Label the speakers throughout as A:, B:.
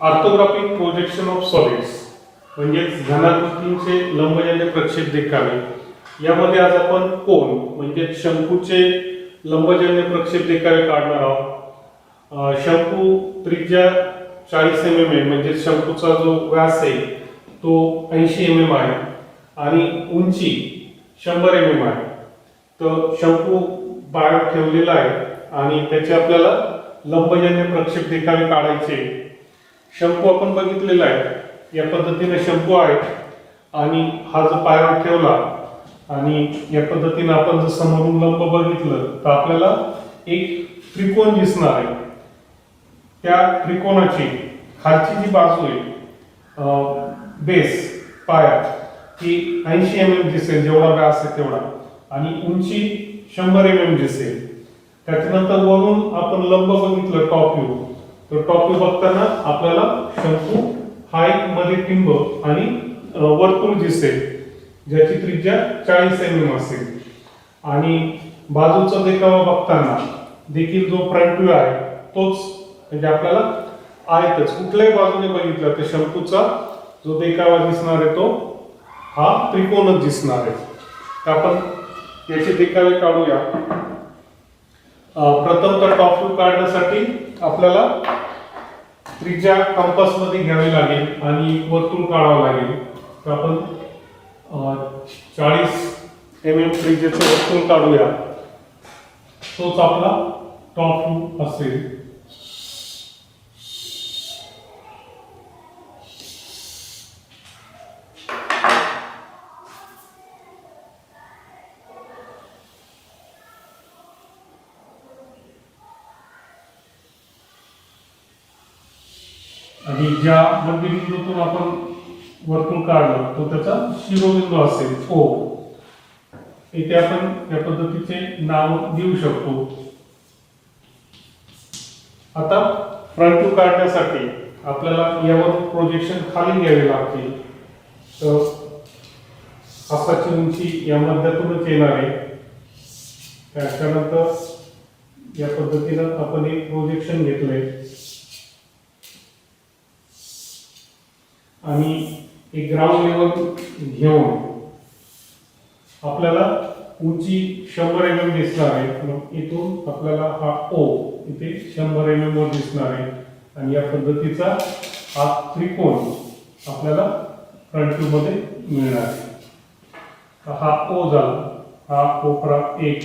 A: Orthographic projection of solids म्हणजेच घनाकृतींचे लंबजन्य प्रक्षेप देखावे. यामध्ये आज आपण कोण म्हणजे शंकूचे लंबजन्य प्रक्षेप देखावे काढणार आहोत. शंकू त्रिज्या चाळीस एम एम आहे म्हणजे शंकूचा जो व्यास आहे तो ऐंशी एम एम आहे. आणि उंची शंभर एम एम आहे. तर शंकू बाहेर ठेवलेला आहे आणि त्याचे आपल्याला लंबजन्य प्रक्षेप देखावे काढायचे. शंकू आपण बघितलेला आहे. या पद्धतीने शंकू आहे आणि हा जो पायावर ठेवला आणि या पद्धतीने आपण जर समोरून लंब बघितलं तर आपल्याला एक त्रिकोण दिसणार आहे. त्या त्रिकोणाची खालची जी बाजू आहे बेस पाया ती ऐंशी एम एम दिसेल जेवढा व्यास आहे तेवढा. आणि उंची शंभर एम एम दिसेल. त्याच्यानंतर वरून आपण लंब बघितलं टॉप व्ह्यू. तर टॉप व्ह्यू बघताना आपल्याला शंकू हा एक मध्ये टिंब आणि वर्तुळ दिसेल ज्याची त्रिज्या चाळीस एम एम असेल. आणि बाजूचा देखावा बघताना देखील जो फ्रंट व्ह्यू आहे तोच म्हणजे आपल्याला आहेतच. कुठल्याही बाजूने बघितलं तर शंकूचा जो देखावा दिसणार आहे तो हा त्रिकोणच दिसणार आहे. तर आपण याचे देखावे काढूया. प्रथम तर टॉप व्ह्यू काढण्यासाठी आपल्याला त्रिज्या कंपासमध्ये घ्यावी लागेल आणि वर्तुळ काढावं लागेल. तर आपण चाळीस एम एम त्रिज्याचं वर्तुळ काढूया. तोच आपला टॉप व्ह्यू असेल. आणि ज्या मध्यबिंदूतून आपण वर्तुळ काढलं तो त्याचा शिरोबिंदू असेल ओ. इथे आपण या पद्धतीचे नाव देऊ शकतो. आता फ्रंट टू काढण्यासाठी आपल्याला यावर प्रोजेक्शन खाली घ्यावे लागते तर हाताची उंची या मध्यातूनच येणार आहे. त्याच्यानंतर या पद्धतीनं आपण एक प्रोजेक्शन घेतलंय. आणि एक ग्राउंड लेवल घेऊन आपल्याला उंची शंभर एम एम दिसणार आहे. मग इथून आपल्याला हा ओ इथे शंभर एम एम वर दिसणार आहे. आणि या पद्धतीचा हा त्रिकोण आपल्याला फ्रंट व्ह्यू मध्ये मिळणार आहे. हा ओ झाला. हा कोपरा एक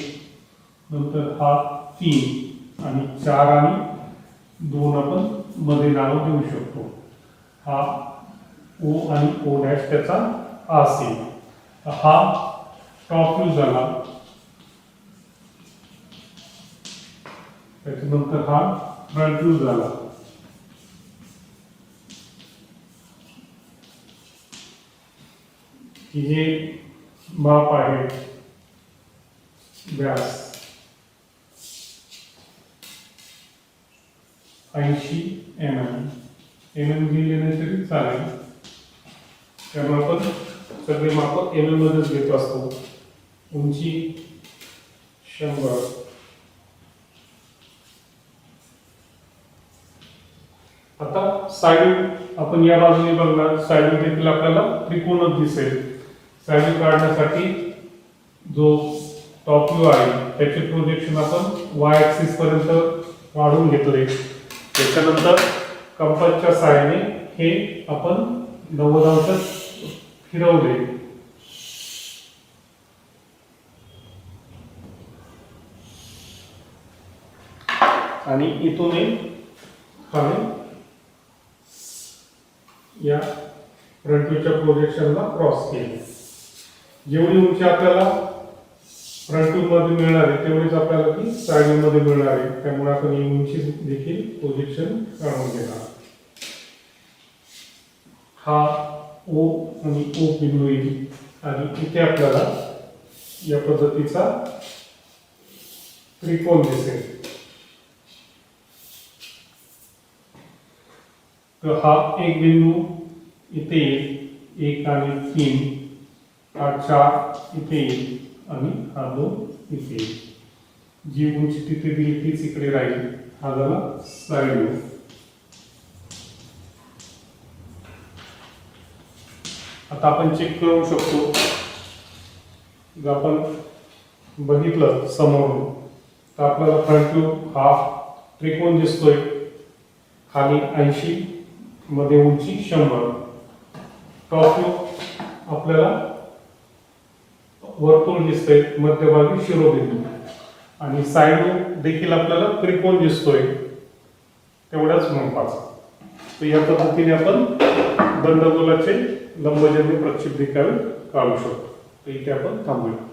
A: नंतर हा तीन आणि चार आणि दोन आपण मध्ये नावं देऊ शकतो. हा ओ आणि ओ डॅश त्याचा असेल हा टॉप व्ह्यू झाला त्याच्यानंतर हा फ्रंट व्ह्यू झाला. की हे माप आहे व्यास ऐंशी एम एम. एम एम लिहिले तरी चालेल. त्यामुळे आपण सगळे माप एम एम मध्येच घेत असतो. उंची शंभर. आता साईड आपण या बाजूने बघणार. साईड देखील आपल्याला त्रिकोणच दिसेल. साईड काढण्यासाठी जो टॉप व्ह्यू आहे त्याचे प्रोजेक्शन आपण वाय ऍक्सिस पर्यंत वाढवून घेतले. त्याच्यानंतर कंपासच्या सहाय्याने हे आपण नव्वद अंश फिरवले. आणि इथून एक खाली या फ्रंट व्ह्यूच्या प्रोजेक्शनला क्रॉस केले. जेवढी उंची आपल्याला फ्रंट व्ह्यू मध्ये मिळणार आहे तेवढीच आपल्याला ती साईड व्ह्यू मध्ये मिळणार आहे. त्यामुळे आपण ही उंची देखील प्रोजेक्शन काढून घेणार. हा ओ आणि ओ बिंदू येईल आणि इथे आपल्याला या पद्धतीचा त्रिकोण दिसेल. तर हा एक बिंदू इथे येईल. एक आणि तीन. हा चार इथे येईल. आणि हा दोन इथे येईल. जी उंची तिथे दिली तीच इकडे राहील. हा झाला साईड व्ह्यू आता आपण चेक करू शकतो. जर आपण बघितलं समोरून तर आपल्याला फ्रंट व्ह्यू हा त्रिकोण दिसतोय. खाली ऐंशी मध्ये उंची शंभर. टॉप व्ह्यू आपल्याला वर्तुळ दिसतंय मध्यभागी शिरोबिंदू. आणि साईड देखील आपल्याला त्रिकोण दिसतोय. तेवढ्याच महत्त्वाचा तर या पद्धतीने आपण दंडगोलाचे लंबजन्य प्रक्षेप देखावे काढू शकतो. तर इथे आपण थांबूया.